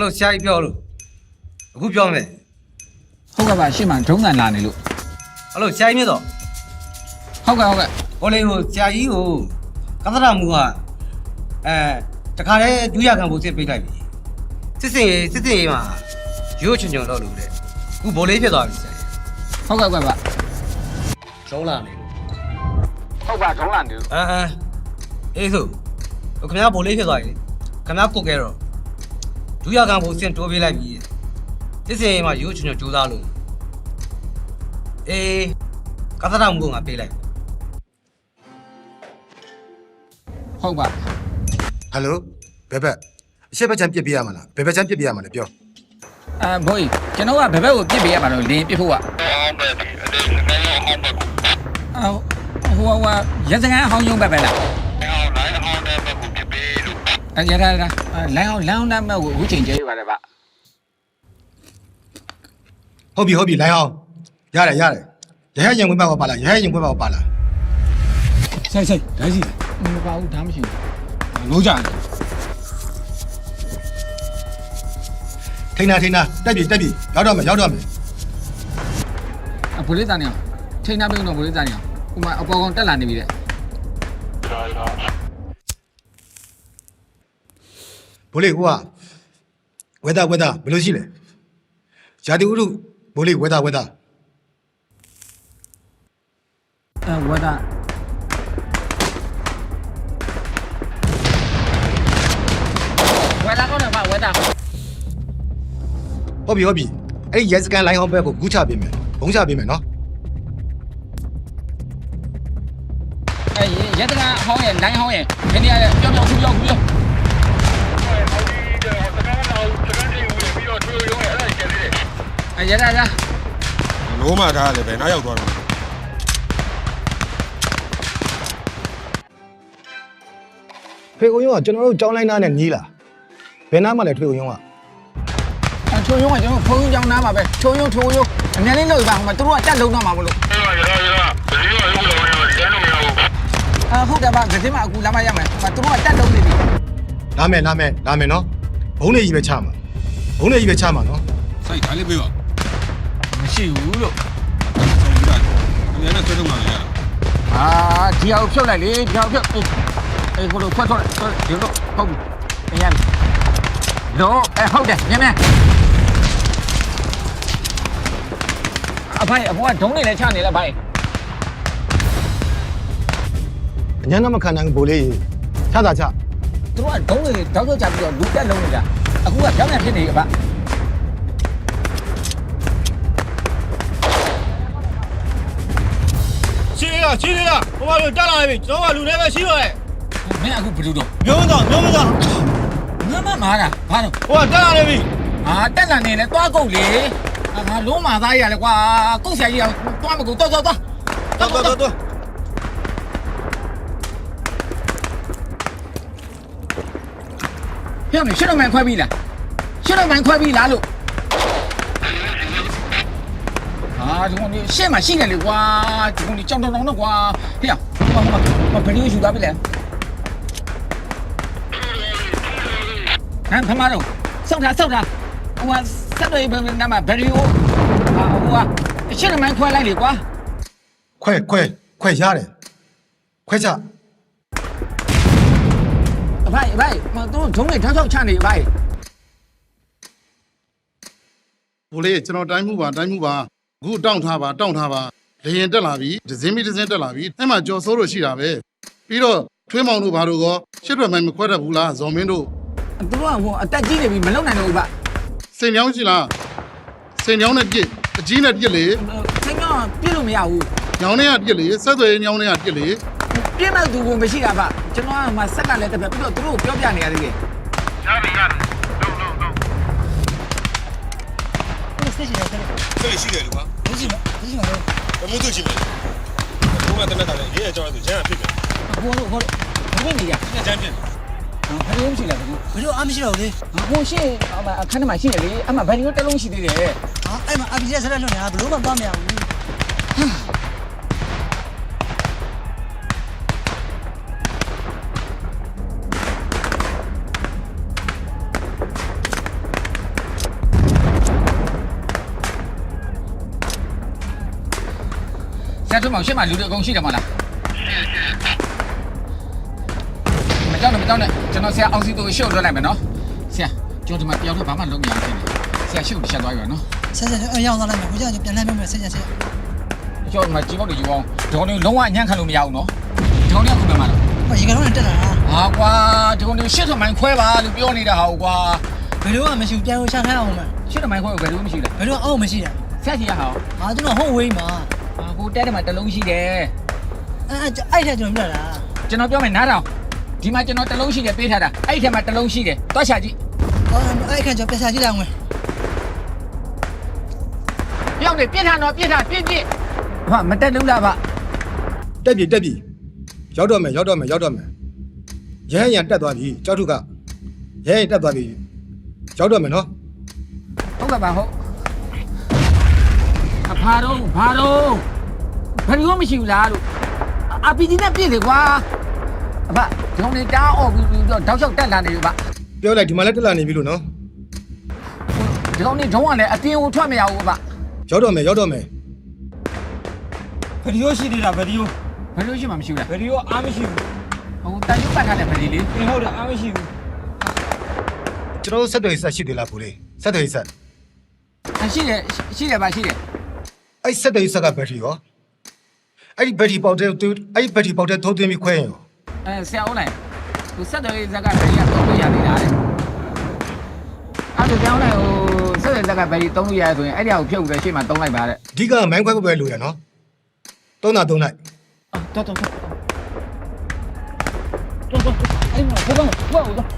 အဲ့လိုဆရာကြီးပြောလို့အခုပြောမယ်ဟုတ်ကဲ့ပါရှေ့မှာဒုံးကန်လာနေလို့အဲ့လိုဆရာကြီးမြတ်တော့ဟုတ်ကဲ့ဟုတ်ကဲ့ဟိုလေဟိုဆရာကြီးကိုကသရမူကအဲတခါတည်းဒုရခံဖို့စစ်ပေးလိုက်ပြီစစ်စင်ရေးစစ်စင်ရေးမှာရိုးချွန်ချွန်တော့လို့တဲ့အခုဗိုလ်လေးဖြစ်သွားပြီဆရာကြီးဟုတ်ကဲ့ဟုတ်ကဲ့ပါရုံးလာနေလို့ဟုတ်ပါဒုံးလာနေလို့အာအာအေးဆိုဟိုခင်ဗျားဗိုလ်လေးဖြစ်သွားပြီခင်ဗျားကုတ်ခဲ့တော့ ဒုရခံဖို့စစ်တိုးပေးလိုက်ပြီစစ်စင်ရေးမှာရိုးချွန်ချွန်ကြိုးစားလို့အေးကသရမူကငါပေးလိုက်ဟုတ်ပါဟယ်လိုဘယ်ဘက်အရှက်ဘက်ချမ်းပြစ်ပြရမှာလားဘယ်ဘက်ချမ်းပြစ်ပြရမှာလဲပြောအဲဘိုးကြီးကျွန်တော်ကဘယ်ဘက်ကိုပြစ်ပေးရမှာလို့လင်းပြစ်ဖို့ကအော်ဟိုဟိုရစကန်ဟောင်းယုံဘက်ပဲလား အဲရရရလမ်းအောင်လမ်းအောင်မဲ့ကိုအခုချိန်ကျဲပါတယ်ဗျဟုတ်ပြီဟုတ်ပြီလိုင်းအောင်ရတယ်ရတယ်ရဟရင်ဝင်ပါပါလားရဟရင်ဝင်ပါပါလားဆိုင်ဆိုင်ဒါကြီးမပါဘူးဒါမှမရှိလို့ကြတယ်ထိန်းနာထိန်းနာတက်ပြီတက်ပြီရောက်တော့မယ်ရောက်တော့မယ်ဘူးအဘိုးလေးတန်နေအောင်ချိန်နာပြုံးတော့ဘိုးလေးတန်နေအောင်ဟိုမှာအပေါ်ကောင်တက်လာနေပြီတဲ့ ဘိုးလေးကိုကဝေဒဝေဒဘယ်လိုရှိလဲဇာတိဥရုဘိုးလေးဝေဒဝေဒအဲဝဒဝဒကောင်းတယ်ဗျဝဒဟုတ်ပြီဟုတ်ပြီအဲ့ဒီရဲစကန်လိုင်းအောင်ဘက်ကိုဂူးချပေးမယ်ဘုံချပေးမယ်နော်အဲရတကဟောင်းရဲ့လိုင်းဟောင်းရဲ့ခင်း ရတဲ့ပြောင်းပြောင်းထူပြောင်းထူပြောင်းအဲရရရလုံးမထားရတယ်ပဲနောက်ရောက်သွားတယ်ဖေကုံရုံးကကျွန်တော်တို့ကြောင်းလိုင်းသားနဲ့ညီးလာဘယ်နားမှလဲထွေကုံရုံးကအချိုးရုံးကကျွန်တော်ဖုန်းကြောင်းနားပါပဲချိုးရုံးချိုးရုံးအများလေးလောက်ပါဟိုမှာသူတို့ကတက်လုံးတော့မှာမလို့အာဟုတ်တယ်ဗျဂတိမအခုလာမရမယ်ဟိုမှာသူတို့ကတက်လုံးနေပြီလာမယ်လာမယ်လာမယ်နော် ဘုံနေကြီးပဲချမှာဘုံနေကြီးပဲချမှာနော်ဆိုင်ဒါလေးပေးပါမရှိဘူးလို့ဆိုင်ကြီးကအများနဲ့ဆွဲထုတ်မှလည်းရတာအာဒီအောင်ဖြုတ်လိုက်လေဒီအောင်ဖြုတ်အေးအေးကိုလိုဖွက်ထွက်ထွက်ဒီလိုဟုတ်ပြီအရင်တော့အဲဟုတ်တယ်မြန်မြန်အဖိုင်အဖိုးကဒုံးနေလဲချနေလဲဘိုင်အញ្ញမ်းမခံနိုင်ဘူးဘိုးလေးချတာချသူ တို့ကဒုံးနေတောက်တော့ချပြီးတော့လူတက်လုံးနေတာအခုကပြောင်းပြန်ဖြစ်နေပြီအဖရှိရရှိရဟိုမှာတက်လာပြီကျွန်တော်ကလူတွေပဲရှိတော့ရဲ့မင်းအခုဘယ်လိုတော့မျိုးမတော့မျိုးမတော့ငါမမာတာဘာလို့ဟိုကတက်လာနေပြီအာတက်လာနေလဲသွားကုတ်လေအာငါလုံးမာသားရလဲကွာကုတ်ဆရာကြီးကသွားမကုတ်တော့တော့တော့တော်တော်တော် ဟဲ့မရှင်းတော့မှန်ခွဲပြီလားရှင်းတော့မှန်ခွဲပြီလားလို့အာဒီကောင်ကြီးရှင်းမှရှိတယ်လေကွာဒီကောင်ကြီးကြောင်တောင်တောင်တော့ကွာဟဲ့ဟိုမှာဟိုမှာဗီဒီယိုယူသွားပြီလေဟမ်ဖမတော့စောက်တာစောက်တာဟိုကဆက်တွေဘယ်နာမှာဗီဒီယိုအာဟိုကရှင်းတော့မှန်ခွဲလိုက်လေကွာခွဲခွဲခွဲရတယ်ခွဲချ အဖိုင်အဖိုင်မတို့ဂျုံးနေထောက်ထောက်ချနေအဖိုင်ဘိုးလေးကျွန်တော်တိုင်းမှုပါတိုင်းမှုပါအခုတောင့်ထားပါတောင့်ထားပါလေရင်တက်လာပြီဒဇင်းမီဒဇင်းတက်လာပြီအဲ့မှာကြော်စိုးလို့ရှိတာပဲပြီးတော့ထွေးမောင်တို့ဘာတို့ကောရှစ်ရွက်မိုင်မခွဲတတ်ဘူးလားဇော်မင်းတို့သူတို့ကဟိုအတက်ကြီးနေပြီမလုံနိုင်တော့ဘူးဗျစိန်ညောင်းရှိလားစိန်ညောင်းနဲ့ပြစ်အကြီးနဲ့ပြစ်လေစိတ်ကပြည့်လို့မရဘူးညောင်းနဲ့ကပြစ်လေဆက်သွယ်ရေးညောင်းနဲ့ကပြစ်လေ ပြည့်မဲ့သူကမရှိတာဗျကျွန်တော်ကမှဆက်ကလည်းတစ်ဖက်ပြီးတော့သူတို့ကိုပြောပြနေရသေးတယ်ဆက်ရှိတယ်လူကွာမရှိမရှိပါဘူးဘယ်မှုသူရှိမလဲဘုံကတနက်ကလည်းရေးရကြောင်းဆိုကျန်းဖြစ်တယ်ဟိုလိုဟိုလိုဘယ်နေရကျန်းဖြစ်တယ်ဘာလို့မရှိလားဘူးဘယ်လိုအမရှိတော့လေဟိုရှင်းအမအခန်းထဲမှာရှိတယ်လေအမဘယ်လိုတစ်လုံးရှိသေးတယ်ဟာအဲ့မှာအပီရက်ဆက်လက်လွန်နေတာဘယ်လိုမှသွားမရဘူး ဆရာတို့မောင်ရှင်းမလူတွေအကုန်ရှိတယ်မလားမကြောက်နဲ့မကြောက်နဲ့ကျွန်တော်ဆရာအောင်စီတို့ရှုပ်လွှတ်လိုက်မယ်နော်ဆရာကျွန်တော်ဒီမှာတယောက်တော့ဘာမှလုပ်မရဘူးဆရာရှုပ်ချက်သွားပြီနော်ဆက်ဆက်အရောက်သွားလိုက်မယ်ကိုကြောင့်ပြန်လှမ်းပြမယ်ဆက်ဆက်ဆက်ကျွန်တော်ဒီမှာကြီးပေါက်တွေယူအောင်ဒီကောင်တွေလုံးဝအညံ့ခံလို့မရဘူးနော်ဒီကောင်တွေကခုပဲမှာလားဟောရေကတော့တက်လာတာဟာကွာဒီကောင်တွေရှစ်ထမိုင်ခွဲပါလို့ပြောနေတာဟာကွာဘယ်လိုမှမရှိဘူးပြန်ဝင်ရှာခိုင်းအောင်မယ်ရှစ်ထမိုင်ခွဲကိုဘယ်လိုမှမရှိလဲဘယ်လိုအောက်မရှိတာဆရာကြီးရဟောဟာကျွန်တော်ဟုတ်ဝေးမှာ ဟာကိုတဲတယ်မှာတစ်လုံးရှိတယ်အဲအဲ့ထက်ကျွန်တော်ပြတာကျွန်တော်ပြောမယ်နားထောင်ဒီမှာကျွန်တော်တစ်လုံးရှိတယ်ပေးထားတာအဲ့ဒီထဲမှာတစ်လုံးရှိတယ်တွားချကြည့်ဟောအဲ့ခါကျွန်တော်ပြန်ရှာကြည့်လိုက်အောင်မယ်ပြောင်းနေပြစ်ထားတော့ပြစ်ထားပြစ်ပြစ်ဟာမတက်လို့လားဗျတက်ပြီတက်ပြီရောက်တော့မယ်ရောက်တော့မယ်ရောက်တော့မယ်ရဟန်းရံတက်သွားပြီကြောက်ထုကရဟန်းရံတက်သွားပြီရောက်တော့မယ်နော်ဟုတ်ကဲ့ပါဟုတ် အဖာတော့ဘာတော့ဘယ်လိုမှမရှိဘူးလားလို့အပီဒီနဲ့ပြည့်လေကွာအဖဒီကောင်နေတားអော်ပြီးတော့တောက်လျှောက်တက်လာနေပြီဗျပြောလိုက်ဒီမှာလည်းတက်လာနေပြီလို့နော်ဒီကောင်နေဒုံးကလည်းအပြင်ကိုထွက်မရဘူးဗျရောက်တော့မယ်ရောက်တော့မယ်ဗီဒီယိုရှိသေးတာဗီဒီယိုဘယ်လိုရှိမှမရှိဘူးလားဗီဒီယိုအားမရှိဘူးဟိုတန်ရုပ်ပတ်ထားတဲ့ဗလီလေးအင်းဟုတ်တယ်အားမရှိဘူးကျွန်တော်တို့ဆက်တွေဆက်ရှိသေးလားကိုလေးဆက်တွေဆက်အရှိတယ်ရှိတယ်ပါရှိတယ် အဲ့စက်တဲ့စက်ကဘက်ထရီရောအဲ့ဒီဘက်ထရီပေါက်တဲ့အဲ့ဒီဘက်ထရီပေါက်တဲ့သုံးသွင်းပြီးခွဲရင်ရောအဲဆရာဦးနိုင်သူဆက်တယ်ဇက်ကဘယ်ရီကတော့လို့ရနေတာလေအဲ့ဒါကြောင့်လည်းဟိုဆက်တယ်ဇက်ကဘယ်ရီတုံးလို့ရတယ်ဆိုရင်အဲ့ဒီအောင်ဖြုတ်ပြီးရှေ့မှာတုံးလိုက်ပါတဲ့အဓိကမိုင်းခွဲခွဲပဲလိုရနော်တုံးတာတုံးလိုက်အော်တော်တော်တော်တော်တော်အဲ့မှာဘောကောင်ဘောကောင်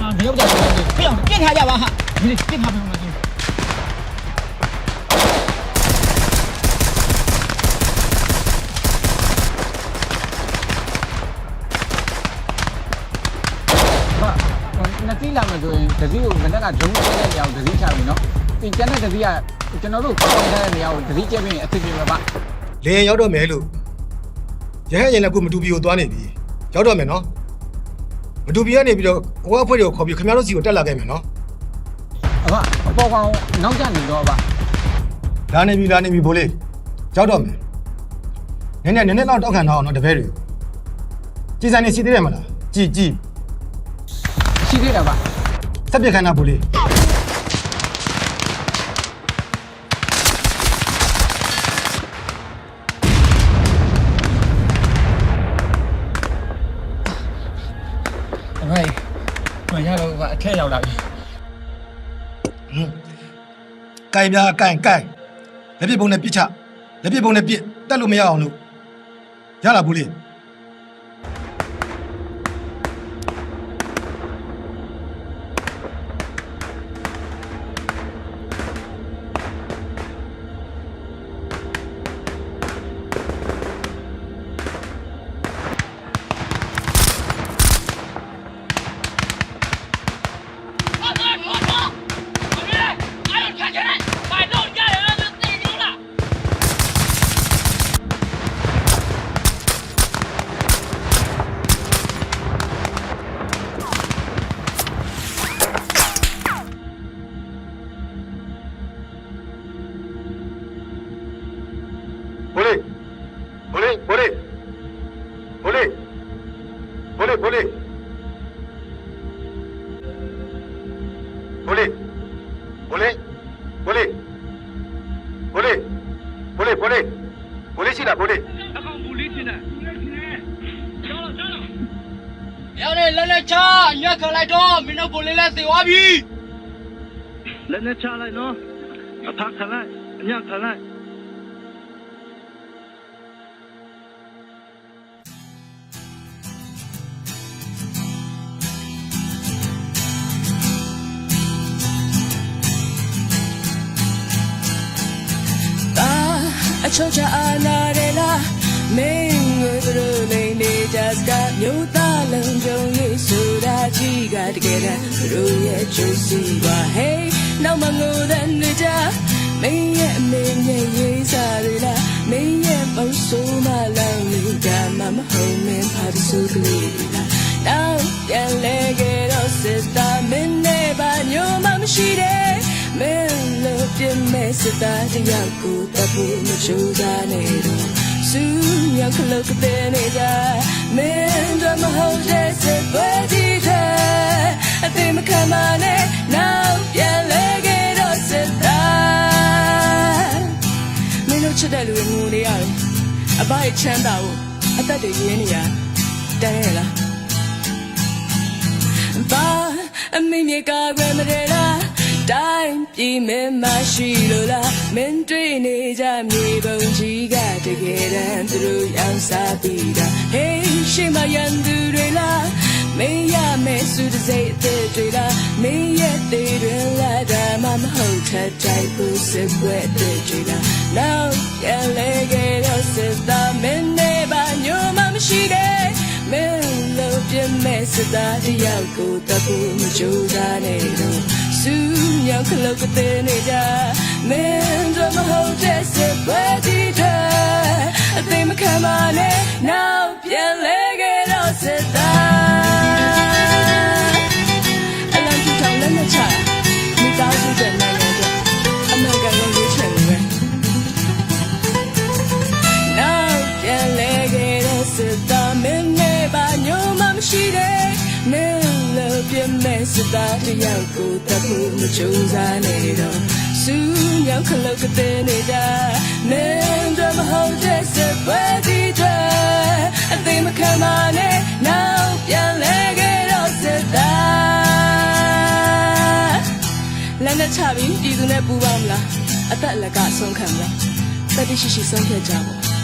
အာရောက်ကြတယ်ပြန်ပြန်ထားကြပါဟာဒီပြန်ထားပြန် မယ်ဆိုရင်တတိကိုမနေ့ကဒုံးကျဲတဲ့နေရာကိုတတိချပြီနော်။ပြင်ကျန်တဲ့တတိကကျွန်တော်တို့ပေါင်းထားတဲ့နေရာကိုတတိကျဲပြီးရင်အသိပြေမှာပါလေရင်ရောက်တော့မယ်လို့ရဟန်းရင်လည်းကိုမတူပီကိုသွားနေပြီရောက်တော့မယ်နော်မတူပီကနေပြီးတော့ဟိုအဖွဲ့တွေကိုခေါ်ပြီးခင်ဗျားတို့စီကိုတက်လာခဲ့မယ်နော်အဖအပေါ်ကောင်နောက်ကျနေတော့အဖလာနေပြီလာနေပြီဘိုးလေးရောက်တော့မယ်နည်းနည်းနည်းနည်းတော့တောက်ခံထားအောင်နော်တပည့်တွေကြည်စံနေစီသေးတယ်မလားကြည်ကြည်ရှိသေးတယ်ဗျ ဆက်ပြက်ခန်းနာဘိုးလေးအမေမရတော့ဗျအထက်ရောက်လာပြီဟွန်းကင်ပြားကင်ကင်လက်ပြပုံနဲ့ပြစ်ချလက်ပြပုံနဲ့ပြစ်တက်လို့မရအောင်လို့ရလားဘိုးလေး ရက်ခလိုက်တော့မင်းတို့ကိုလေးလက်သေသွားပြီလက်နဲ့ချလိုက်နော်အဖခံလိုက်အညခံလိုက်တာအချောချအာနာရလာမင်းကိုသူတို့လိမ့်နေကြစကမြို့သားလုံးကြုံရေးဆိုတာကြီးက တကယ်တမ်းသူတို့ရဲ့ကျိုးစီပါ Hey နောက်မငိုတဲ့နေကြမင်းရဲ့အမေရဲ့ရေးစားရလားမင်းရဲ့မုံဆိုးမလောင်နေတာမမဟုတ်မင်းဖာဆိုကလေးလားနောက်ပြန်လဲခဲ့တော့စစ်သားမင်းနဲ့ပါညိုမှမရှိတဲ့မင်းလို့ပြမဲ့စစ်သားတယောက်ကိုတပ်ဖို့မချိုးစားနဲ့တော့စူးမြောက်ကလုတ်ကတဲ့နေကြမင်းတို့မဟုတ်တဲ့စစ်ပွဲဒီတဲ့ အသေးမခံပါနဲ့နောက်ပြန်လဲခဲ့တော့စစ်သားမင်းတို့ချစ်တဲ့လူတွေငိုနေရတယ်အဘရဲ့ချမ်းသာကိုအသက်တွေရင်းနေရတန်ရလားဘာအမိမြေကကွယ်မရလားတိုင်းပြည်မင်းမရှိလို့လားမင်းတွေ့နေကြမြေပုံကြီးကတကယ်တမ်းသူတို့ရောင်းစားပြီးတာ Hey ရှိမရန်သူတွေလား မင်းရမယ်စုတစိတ်အသက်တွေလားမင်းရဲ့သေးတွေလားဒါမှမဟုတ်ထက်တိုက်ဖို့စစ်ပွဲအသက်တွေလား Now ပြန်လဲခဲ့တော့စစ်သားမင်းနဲ့ပါညမမရှိတဲ့မင်းလို့ပြမဲ့စစ်သားတယောက်ကိုတပ်ဖို့မကြိုးစားနဲ့တော့စူးမြောက်ကလုတ်ကတဲ့နေကြမင်းတို့မဟုတ်တဲ့စစ်ပွဲဒီတဲ့အသိမခံပါနဲ့နောက်ပြန်လဲခဲ့တော့စစ်သား စစ်သားတယောက်ကိုတပ်ဖို့မကြိုးစားနဲ့တော့စူးမြောက်ကလုတ်ကတဲ့နေကြမင်းတို့မဟုတ်တဲ့စစ်ပွဲဒီတဲ့အသိမခံပါနဲ့နောက်ပြန်လဲခဲ့တော့စစ်သားလက်နဲ့ချပြီးပြည်သူနဲ့ပူးပေါင်းမလားအသက်အလက်ကဆုံးခံမလားတတိရှိရှိဆုံးဖြတ်ကြပါ